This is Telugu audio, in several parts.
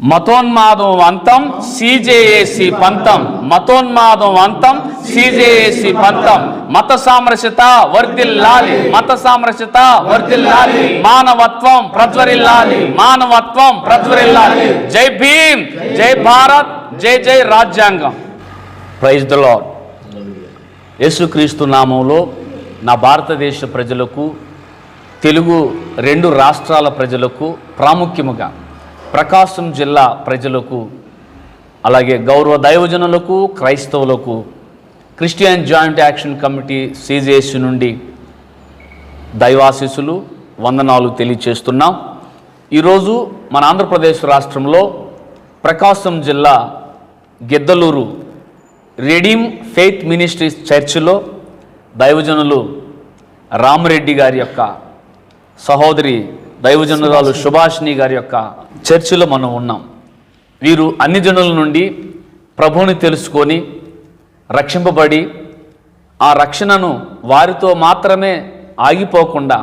మతోన్మాదం అంతం సిజేఏసి పంతం. మతోన్మాదం అంతం సిజేఏసి పంతం. మత సామరస్యత వర్ధిల్లాలి. మత సామరస్యత వర్ధిల్లాలి. మానవత్వం ప్రజ్వరిల్లాలి. మానవత్వం ప్రజ్వరిల్లాలి. జై భీమ్! జై భారత్! జై జై రాజ్యాంగం. ప్రైజ్ ద లార్డ్ యేసుక్రీస్తు నామంలో నా భారతదేశ ప్రజలకు తెలుగు రెండు రాష్ట్రాల ప్రజలకు ప్రాముఖ్యముగా ప్రకాశం జిల్లా ప్రజలకు అలాగే గౌరవ దైవజనులకు క్రైస్తవులకు Christian joint action committee CJC నుండి దైవాశీసులు వందనాలు తెలియచేస్తున్నాం. ఈరోజు మన ఆంధ్రప్రదేశ్ రాష్ట్రంలో ప్రకాశం జిల్లా గిద్దలూరు రెడీమ్ ఫెయిత్ మినిస్ట్రీస్ చర్చిలో దైవజనులు రామరెడ్డి గారి యొక్క సహోదరి దైవజనురాలు సుభాషిణి గారి యొక్క చర్చిలో మనం ఉన్నాం. వీరు అన్ని జనుల నుండి ప్రభువుని తెలుసుకొని రక్షింపబడి ఆ రక్షణను వారితో మాత్రమే ఆగిపోకుండా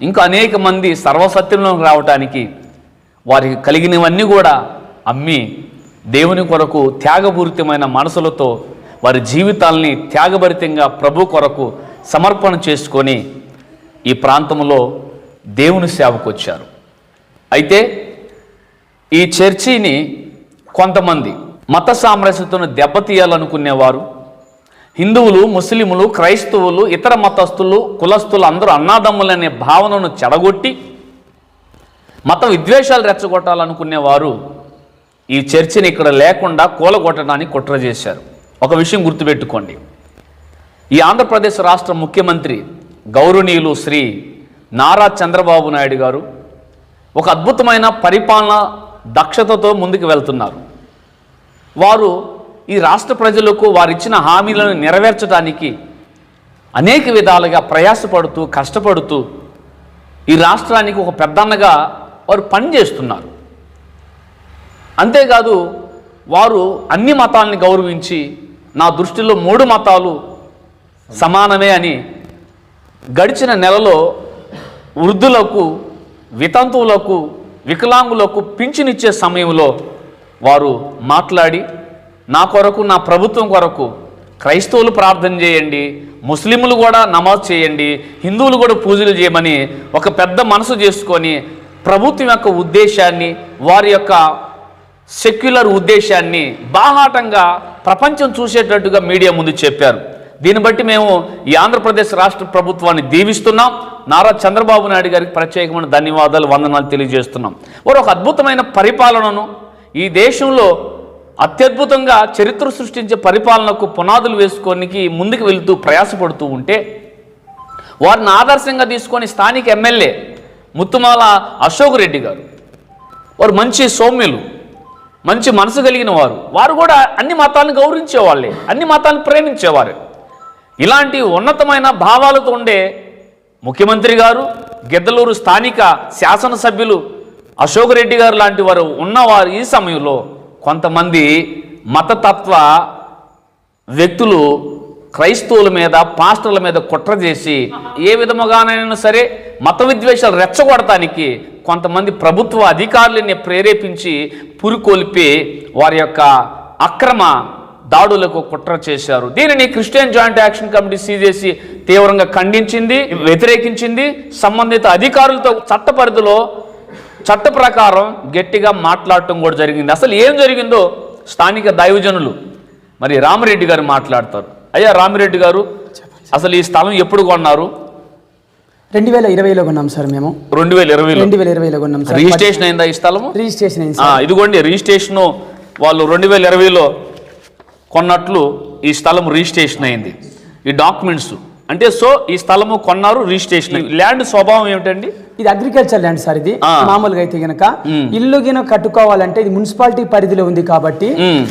ఇంకా అనేక మంది సర్వసత్యంలోకి రావటానికి వారికి కలిగినవన్నీ కూడా అమ్మి దేవుని కొరకు త్యాగపూరితమైన మనసులతో వారి జీవితాల్ని త్యాగభరితంగా ప్రభు కొరకు సమర్పణ చేసుకొని ఈ ప్రాంతంలో దేవుని సేవకు వచ్చారు అయితే ఈ చర్చిని కొంతమంది మత సామరస్యతను దెబ్బతీయాలనుకునేవారు. హిందువులు ముస్లిములు క్రైస్తవులు ఇతర మతస్థులు కులస్తులు అందరూ అన్నాదమ్ములనే భావనను చెడగొట్టి మత విద్వేషాలు రెచ్చగొట్టాలనుకునేవారు. ఈ చర్చిని ఇక్కడ లేకుండా కూలగొట్టడానికి కుట్ర చేశారు. ఒక విషయం గుర్తుపెట్టుకోండి. ఈ ఆంధ్రప్రదేశ్ రాష్ట్ర ముఖ్యమంత్రి గౌరవనీయులు శ్రీ నారా చంద్రబాబు నాయుడు గారు ఒక అద్భుతమైన పరిపాలన దక్షతతో ముందుకు వెళ్తున్నారు. వారు ఈ రాష్ట్ర ప్రజలకు వారిచ్చిన హామీలను నెరవేర్చడానికి అనేక విధాలుగా ప్రయాసపడుతూ కష్టపడుతూ ఈ రాష్ట్రానికి ఒక పెద్దన్నగా వారు పనిచేస్తున్నారు. అంతేకాదు వారు అన్ని మతాలని గౌరవించి నా దృష్టిలో మూడు మతాలు సమానమే అని గడిచిన నెలలో వృద్ధులకు వితంతువులకు వికలాంగులకు పింఛనిచ్చే సమయంలో వారు మాట్లాడి నా కొరకు నా ప్రభుత్వం కొరకు క్రైస్తవులు ప్రార్థన చేయండి ముస్లింలు కూడా నమాజ్ చేయండి హిందువులు కూడా పూజలు చేయమని ఒక పెద్ద మనసు చేసుకొని ప్రభుత్వం యొక్క ఉద్దేశాన్ని వారి యొక్క సెక్యులర్ ఉద్దేశాన్ని బాహాటంగా ప్రపంచం చూసేటట్టుగా మీడియా ముందు చెప్పారు. దీన్ని బట్టి మేము ఈ ఆంధ్రప్రదేశ్ రాష్ట్ర ప్రభుత్వాన్ని దీవిస్తున్నాం. నారా చంద్రబాబు నాయుడు గారికి ప్రత్యేకమైన ధన్యవాదాలు వందనాలు తెలియజేస్తున్నాం. వారు ఒక అద్భుతమైన పరిపాలనను ఈ దేశంలో అత్యద్భుతంగా చరిత్ర సృష్టించే పరిపాలనకు పునాదులు వేసుకోనికి ముందుకు వెళుతూ ప్రయాసపడుతూ ఉంటే వారిని ఆదర్శంగా తీసుకొని స్థానిక ఎమ్మెల్యే ముత్తుమాల అశోక్ రెడ్డి గారు వారు మంచి సౌమ్యులు మంచి మనసు కలిగిన వారు. వారు కూడా అన్ని మతాలను గౌరవించేవాళ్ళే అన్ని మతాలను ప్రేమించేవారు. ఇలాంటి ఉన్నతమైన భావాలతో ఉండే ముఖ్యమంత్రి గారు గిద్దలూరు స్థానిక శాసనసభ్యులు అశోక్ రెడ్డి గారు లాంటి వారు ఉన్నవారు ఈ సమయంలో కొంతమంది మతతత్వ వ్యక్తులు క్రైస్తవుల మీద పాస్టర్ల మీద కుట్ర చేసి ఏ విధముగానైనా సరే మత విద్వేషాలు రెచ్చగొడటానికి కొంతమంది ప్రభుత్వ అధికారులని ప్రేరేపించి పురికొల్పి వారి యొక్క అక్రమ దాడులకు కుట్ర చేశారు. దీనిని Christian joint action committee CJC తీవ్రంగా ఖండించింది వ్యతిరేకించింది. సంబంధిత అధికారులతో చట్ట పరిధిలో చట్ట ప్రకారం గట్టిగా మాట్లాడటం కూడా జరిగింది. అసలు ఏం జరిగిందో స్థానిక దైవజనులు మరి రామిరెడ్డి గారు మాట్లాడతారు. అయ్యా రామిరెడ్డి గారు అసలు ఈ స్థలం ఎప్పుడు కొన్నారు? రెండు వేల ఇరవైలో కొన్నాం సార్ మేము. రెండు వేల ఇరవైలో? రెండు వేల ఇరవైలో కొన్నాం సార్. రిజిస్ట్రేషన్ అయిందా ఈ స్థలము? రిజిస్ట్రేషన్ అయింది ఇదిగోండి రిజిస్ట్రేషన్ వాళ్ళు రెండు వేల ఇరవైలో కొన్నట్లు ఈ స్థలం రిజిస్ట్రేషన్ అయింది. ఈ డాక్యుమెంట్స్. అంటే సో ఈ స్థలము కొన్నారు రిజిస్ట్రేషన్. ల్యాండ్ స్వభావం ఏమిటండి? ఇది అగ్రికల్చర్ ల్యాండ్ సార్ ఇది. మామూలుగా అయితే గనక ఇల్లు గిన కట్టుకోవాలంటే ఇది మున్సిపాలిటీ పరిధిలో ఉంది కాబట్టి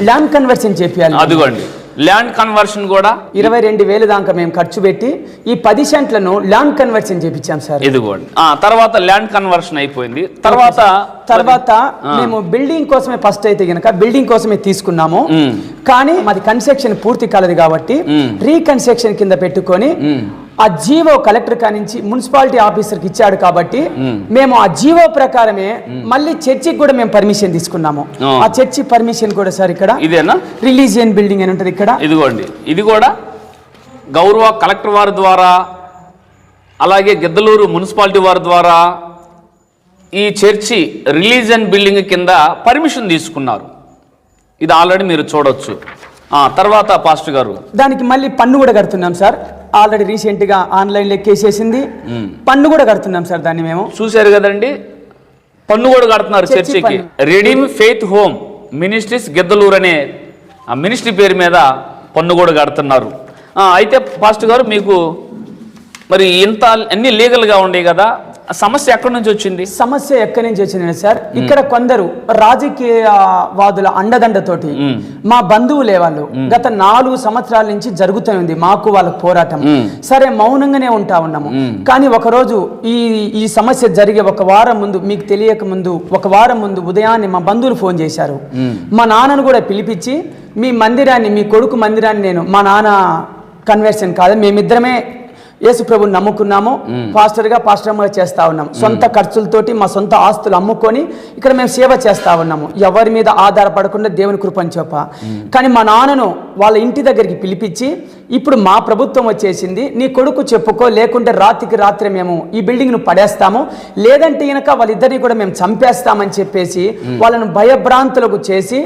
ల్యాండ్ కన్వర్షన్ చేపియాలి. అదిగోండి. ల్యాండ్ కన్వర్షన్ కూడా ఇరవై రెండు వేలు దాకా మేము ఖర్చు పెట్టి ఈ పది సెంట్లను ల్యాండ్ కన్వర్షన్ చేపించాం సార్. ఇదిగోండి. ఆ తర్వాత ల్యాండ్ కన్వర్షన్ అయిపోయింది. తర్వాత తర్వాత మేము బిల్డింగ్ కోసమే ఫస్ట్ అయితే గనక బిల్డింగ్ కోసమే తీసుకున్నాము. కానీ మాది కన్స్ట్రక్షన్ పూర్తి కాలేదు కాబట్టి రీకన్స్ట్రక్షన్ కింద పెట్టుకొని ఆ జీవో కలెక్టర్ కానించి మున్సిపాలిటీ ఆఫీసర్కి ఇచ్చాడు కాబట్టి మేము. ఆ జీవో ప్రకారమే మళ్ళీ చర్చికి కూడా మేము పర్మిషన్ తీసుకున్నాము. ఆ. చర్చి పర్మిషన్ కూడా సార్ ఇక్కడ. ఇదేనా? రిలీజియన్ బిల్డింగ్ అని ఉంటుంది ఇక్కడ. ఇదిగోండి. ఇది కూడా గౌరవ కలెక్టర్ వారి ద్వారా అలాగే గిద్దలూరు మున్సిపాలిటీ వారి ద్వారా ఈ చర్చి రిలీజన్ బిల్డింగ్ కింద పర్మిషన్ తీసుకున్నారు. ఇది ఆల్రెడీ మీరు చూడొచ్చు. ఆ, తర్వాత పాస్టర్ గారు. దానికి మళ్ళీ పన్ను కూడా కడుతున్నాం సార్. ఆల్రెడీ రీసెంట్గా ఆన్లైన్ లెక్కేసేసింది పన్ను కూడా కడుతున్నాం సార్ దాన్ని మేము. చూశారు కదండి? పన్ను కూడా కడుతున్నారు చర్చి చర్చికి. Redeem faith home ministries Giddalur అనే ఆ మినిస్ట్రీ పేరు మీద పన్ను కూడా కడుతున్నారు. అయితే పాస్టర్ గారు మీకు మరి ఇంత అన్ని లీగల్గా ఉండేవి కదా సమస్య ఎక్కడి నుంచి వచ్చింది? సమస్య ఎక్కడి నుంచి వచ్చిందండి సార్ ఇక్కడ కొందరు రాజకీయవాదుల అండదండతోటి మా బంధువులే వాళ్ళు గత నాలుగు సంవత్సరాల నుంచి జరుగుతూనే ఉంది మాకు వాళ్ళ పోరాటం. సరే మౌనంగానే ఉంటా ఉన్నాము. కానీ ఒక రోజు ఈ ఈ సమస్య జరిగే ఒక వారం ముందు మీకు తెలియక ముందు ఒక వారం ముందు ఉదయాన్నే మా బంధువులు ఫోన్ చేశారు. మా నాన్నను కూడా పిలిపించి మీ మందిరాన్ని మీ కొడుకు మందిరాన్ని నేను మా నాన్న కన్వర్షన్ కాదు మేమిద్దరమే యేసు ప్రభుని నమ్ముకున్నాము. పాస్టర్గా పాస్టర్ చేస్తా ఉన్నాం సొంత ఖర్చులతోటి మా సొంత ఆస్తులు అమ్ముకొని ఇక్కడ మేము సేవ చేస్తా ఉన్నాము. ఎవరి మీద ఆధారపడకుండా దేవుని కృపని చెప్ప కానీ మా నాన్నను వాళ్ళ ఇంటి దగ్గరికి పిలిపించి ఇప్పుడు మా ప్రభుత్వం వచ్చేసింది నీ కొడుకు చెప్పుకో లేకుంటే రాత్రికి రాత్రి మేము ఈ బిల్డింగ్ను పడేస్తాము లేదంటే గనక వాళ్ళిద్దరిని కూడా మేము చంపేస్తామని చెప్పేసి వాళ్ళను భయభ్రాంతులకు చేసి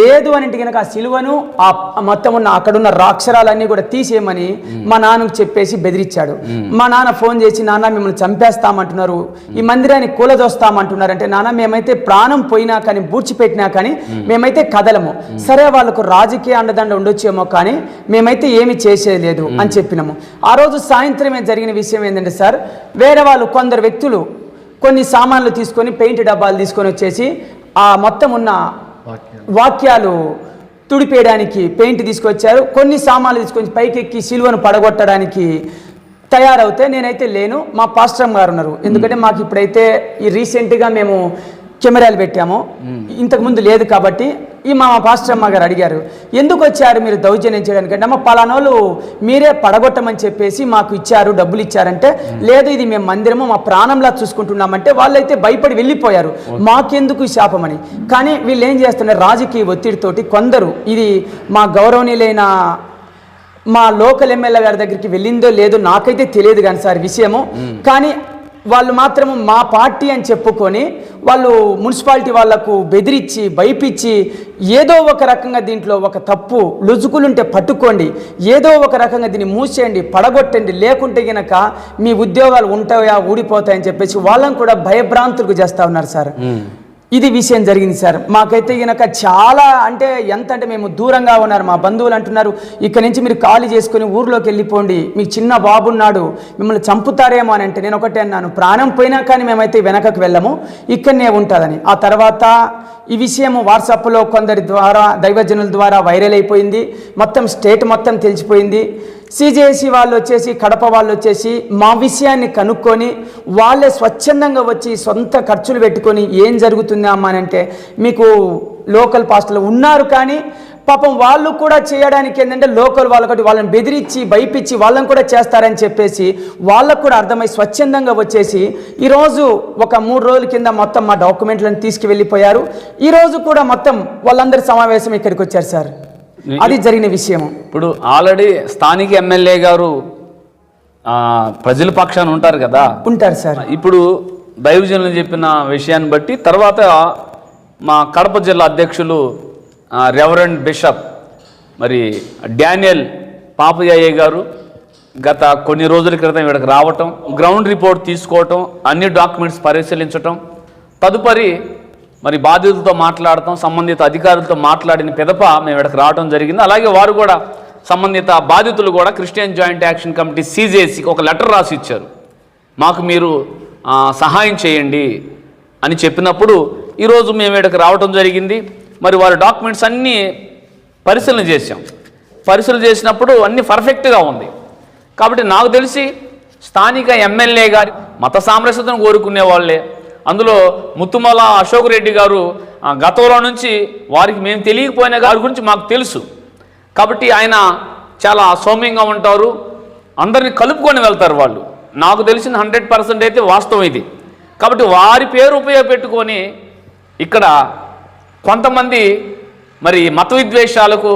లేదు అని గనక ఆ సిలువను ఆ మొత్తం ఉన్న అక్కడున్న రాక్షరాలన్నీ కూడా తీసేయమని మా నాన్నకు చెప్పేసి బెదిరించాడు. మా నాన్న ఫోన్ చేసి నాన్న మిమ్మల్ని చంపేస్తామంటున్నారు ఈ మందిరాన్ని కూలదోస్తామంటున్నారు. అంటే నాన్న మేమైతే ప్రాణం పోయినా కానీ బూడ్చిపెట్టినా కానీ మేమైతే కదలము. సరే వాళ్ళకు రాజకీయ అండదండ ఉండొచ్చేమో కానీ మేమైతే ఏమి చేసేది లేదు అని చెప్పినాము. ఆ రోజు సాయంత్రమే జరిగిన విషయం ఏంటంటే సార్ వేరే వాళ్ళు కొందరు వ్యక్తులు కొన్ని సామాన్లు తీసుకొని పెయింట్ డబ్బాలు తీసుకొని వచ్చేసి ఆ మొత్తం ఉన్న వాక్యాలు. తుడిపేయడానికి పెయింట్ తీసుకొచ్చారు. కొన్ని సామాన్లు తీసుకొని పైకెక్కి సిలువను పడగొట్టడానికి తయారవుతే నేనైతే లేను. మా పాస్టమ్ గారు ఉన్నారు. ఎందుకంటే మాకు ఇప్పుడైతే ఈ రీసెంట్గా మేము కెమెరాలు పెట్టాము. ఇంతకు ముందు లేదు కాబట్టి ఈ మా పాస్టమ్మ గారు అడిగారు ఎందుకు వచ్చారు మీరు దౌర్జన్యం చేయడానికి? అంటే అమ్మ పలానోళ్ళు మీరే పడగొట్టమని చెప్పేసి మాకు ఇచ్చారు డబ్బులు ఇచ్చారంటే లేదు ఇది మేము మందిరము మా ప్రాణంలా చూసుకుంటున్నామంటే వాళ్ళైతే భయపడి వెళ్ళిపోయారు. మాకెందుకు శాపమని? కానీ వీళ్ళు ఏం చేస్తున్నారు రాజకీయ ఒత్తిడితోటి కొందరు ఇది మా గౌరవనీయులైన మా లోకల్ ఎమ్మెల్యే గారి దగ్గరికి వెళ్ళిందో లేదో నాకైతే తెలియదు కానీ సార్ విషయము. కానీ వాళ్ళు మాత్రము మా పార్టీ అని చెప్పుకొని వాళ్ళు మున్సిపాలిటీ వాళ్ళకు బెదిరించి భయపించి ఏదో ఒక రకంగా దీంట్లో ఒక తప్పు లుజుకులుంటే పట్టుకోండి. ఏదో ఒక రకంగా దీన్ని మూసేయండి పడగొట్టండి. లేకుంటే గనక మీ ఉద్యోగాలు ఉంటాయా ఊడిపోతాయని చెప్పేసి వాళ్ళని కూడా భయభ్రాంతులకు చేస్తా ఉన్నారు సార్. ఇది విషయం జరిగింది సార్. మాకైతే గనక చాలా అంటే ఎంత అంటే మేము దూరంగా ఉన్నారు. మా బంధువులు అంటున్నారు ఇక్కడ నుంచి మీరు ఖాళీ చేసుకుని ఊర్లోకి వెళ్ళిపోండి. మీకు చిన్న బాబు ఉన్నాడు మిమ్మల్ని చంపుతారేమో అని అంటే నేను ఒకటే అన్నాను. ప్రాణం పోయినా కానీ మేమైతే వెనకకు వెళ్ళము ఇక్కడనే ఉంటుందని. ఆ తర్వాత ఈ విషయం వాట్సాప్లో కొందరి ద్వారా దైవజనుల ద్వారా వైరల్ అయిపోయింది. మొత్తం స్టేట్ మొత్తం తెలిసిపోయింది. సిజేసి వాళ్ళు వచ్చేసి కడప వాళ్ళు వచ్చేసి మా విషయాన్ని కనుక్కొని వాళ్ళే స్వచ్ఛందంగా వచ్చి సొంత ఖర్చులు పెట్టుకొని ఏం జరుగుతుంది అమ్మా అని అంటే మీకు లోకల్ పాస్టర్లు ఉన్నారు కానీ పాపం వాళ్ళు కూడా చేయడానికి ఏంటంటే లోకల్ వాళ్ళకటి వాళ్ళని బెదిరించి భయపించి వాళ్ళని కూడా చేస్తారని చెప్పేసి వాళ్ళకు కూడా అర్థమై స్వచ్ఛందంగా వచ్చేసి ఈరోజు ఒక మూడు రోజుల కింద మొత్తం మా డాక్యుమెంట్లను తీసుకువెళ్ళిపోయారు. ఈరోజు కూడా మొత్తం వాళ్ళందరి సమావేశం ఇక్కడికి వచ్చారు సార్. అది జరిగిన విషయం ఇప్పుడు ఆల్రెడీ స్థానిక ఎమ్మెల్యే గారు ప్రజల పక్షాన ఉంటారు కదా. ఉంటారు సార్. ఇప్పుడు దైవజనులు చెప్పిన విషయాన్ని బట్టి తర్వాత మా కడప జిల్లా అధ్యక్షులు రెవరెండ్ బిషప్ మరి డానియల్ పాపయ్య గారు గత కొన్ని రోజుల క్రితం ఇక్కడికి రావటం గ్రౌండ్ రిపోర్ట్ తీసుకోవటం అన్ని డాక్యుమెంట్స్ పరిశీలించటం తదుపరి మరి బాధితులతో మాట్లాడటం సంబంధిత అధికారులతో మాట్లాడిన పిదప మేము ఇక్కడికి రావడం జరిగింది. అలాగే వారు కూడా సంబంధిత బాధితులు కూడా క్రిస్టియన్ జాయింట్ యాక్షన్ కమిటీ సీజేసీకి ఒక లెటర్ రాసి ఇచ్చారు మాకు మీరు సహాయం చేయండి అని చెప్పినప్పుడు ఈరోజు మేము ఇక్కడికి రావటం జరిగింది. మరి వారి డాక్యుమెంట్స్ అన్నీ పరిశీలన చేశాం. పరిశీలన చేసినప్పుడు అన్నీ పర్ఫెక్ట్గా ఉంది. కాబట్టి నాకు తెలిసి స్థానిక ఎమ్మెల్యే గారి మత సామరస్యతను కోరుకునే వాళ్ళే. అందులో ముత్తుమల అశోక్ రెడ్డి గారు గతంలో నుంచి వారికి మేము తెలియకపోయిన గారి గురించి మాకు తెలుసు. కాబట్టి ఆయన చాలా సౌమ్యంగా ఉంటారు. అందరిని కలుపుకొని వెళ్తారు వాళ్ళు. నాకు తెలిసిన హండ్రెడ్ పర్సెంట్ అయితే వాస్తవం ఇది. కాబట్టి వారి పేరు ఉపయోగపెట్టుకొని ఇక్కడ కొంతమంది మరి మత విద్వేషాలకు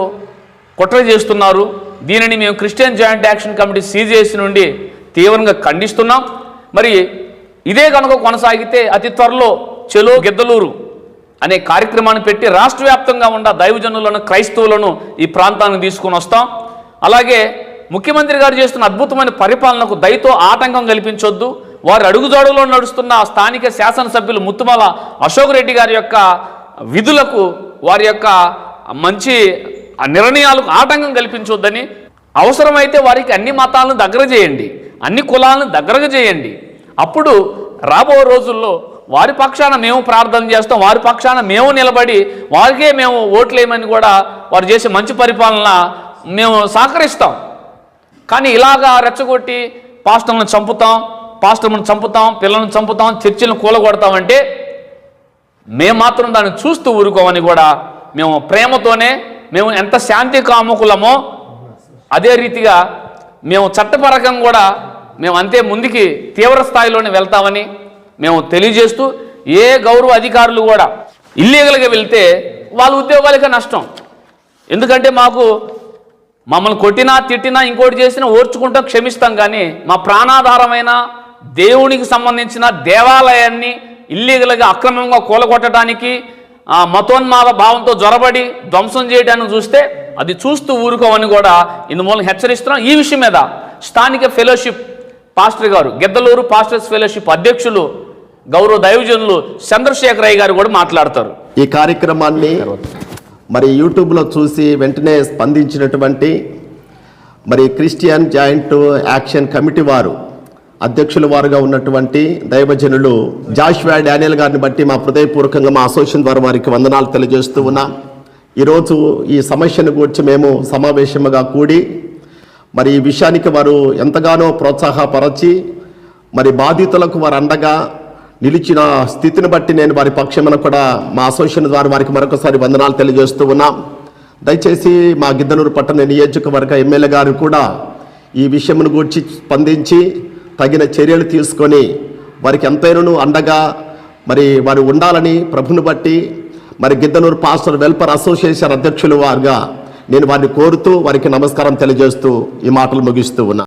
కుట్ర చేస్తున్నారు. దీనిని మేము Christian joint action committee CJC నుండి తీవ్రంగా ఖండిస్తున్నాం. మరి ఇదే కనుక కొనసాగితే అతి త్వరలో చెలో గిద్దలూరు అనే కార్యక్రమాన్ని పెట్టి రాష్ట్ర వ్యాప్తంగా ఉన్న దైవజనులను క్రైస్తవులను ఈ ప్రాంతానికి తీసుకొని వస్తాం. అలాగే ముఖ్యమంత్రి గారు చేస్తున్న అద్భుతమైన పరిపాలనకు దయతో ఆటంకం కల్పించొద్దు. వారు అడుగుజాడులో నడుస్తున్న స్థానిక శాసనసభ్యులు ముత్తుమల అశోక్ రెడ్డి గారి యొక్క విధులకు వారి యొక్క మంచి నిర్ణయాలకు ఆటంకం కల్పించొద్దని అవసరమైతే వారికి అన్ని మతాలను దగ్గర చేయండి. అన్ని కులాలను దగ్గరగా చేయండి. అప్పుడు రాబో రోజుల్లో వారి పక్షాన మేము ప్రార్థన చేస్తాం వారి పక్షాన మేము నిలబడి వారికే మేము ఓట్లేయమని కూడా వారు చేసే మంచి పరిపాలన మేము సహకరిస్తాం. కానీ ఇలాగా రెచ్చగొట్టి పాస్టర్లను చంపుతాం పాస్టర్లను చంపుతాం పిల్లలను చంపుతాం చర్చిలను కూలగొడతామంటే మేము మాత్రం దాన్ని చూస్తూ ఊరుకోమని కూడా మేము ప్రేమతోనే మేము ఎంత శాంతి కాముకులమో అదే రీతిగా మేము చట్టపరకంగా కూడా మేము అంతే ముందుకి తీవ్ర స్థాయిలోనే వెళ్తామని మేము తెలియజేస్తూ ఏ గౌరవ అధికారులు కూడా ఇల్లీగల్గా వెళ్తే వాళ్ళ ఉద్యోగాలకే నష్టం. ఎందుకంటే మాకు మమ్మల్ని కొట్టినా తిట్టినా ఇంకోటి చేసినా ఓర్చుకుంటాం క్షమిస్తాం కానీ మా ప్రాణాధారమైన దేవునికి సంబంధించిన దేవాలయాన్ని ఇల్లీగల్గా అక్రమంగా కూలగొట్టడానికి ఆ మతోన్మాద భావంతో జొరబడి ధ్వంసం చేయడానికి చూస్తే అది చూస్తూ ఊరుకోమని కూడా ఇందుమూలం హెచ్చరిస్తున్నాం. ఈ విషయం మీద స్థానిక ఫెలోషిప్ పాస్టర్ గారు గిద్దలూరు పాస్టర్స్ ఫెలోషిప్ అధ్యక్షులు గౌరవ దైవజనులు చంద్రశేఖరయ్య గారు కూడా మాట్లాడతారు. ఈ కార్యక్రమాన్ని మరి యూట్యూబ్లో చూసి వెంటనే స్పందించినటువంటి మరి క్రిస్టియన్ జాయింట్ యాక్షన్ కమిటీ వారు అధ్యక్షుల వారుగా ఉన్నటువంటి దైవజనులు జాష్వా డానియల్ గారిని బట్టి మా హృదయపూర్వకంగా మా అసోసియేషన్ ద్వారా వారికి వందనాలు తెలియజేస్తూ ఉన్నాం. ఈరోజు ఈ సమస్యను గురించి మేము సమావేశముగా కూడి మరి ఈ విషయానికి వారు ఎంతగానో ప్రోత్సాహపరచి మరి బాధితులకు వారు అండగా నిలిచిన స్థితిని బట్టి నేను వారి పక్షమున కూడా మా అసోసియేషన్ ద్వారా వారికి మరొకసారి వందనాలు తెలియజేస్తూ ఉన్నాం. దయచేసి మా గిద్దనూరు పట్టణ నియోజకవర్గ ఎమ్మెల్యే గారు కూడా ఈ విషయమును గూర్చి స్పందించి తగిన చర్యలు తీసుకొని వారికి ఎంతైనాను అండగా మరి వారు ఉండాలని ప్రభుని బట్టి మరి గిద్దనూరు పాస్టర్ వెల్ఫర్ అసోసియేషన్ అధ్యక్షులు వారుగా నేను వారిని కోరుతూ వారికి నమస్కారం తెలియజేస్తూ ఈ మాటలు ముగిస్తూ ఉన్నా.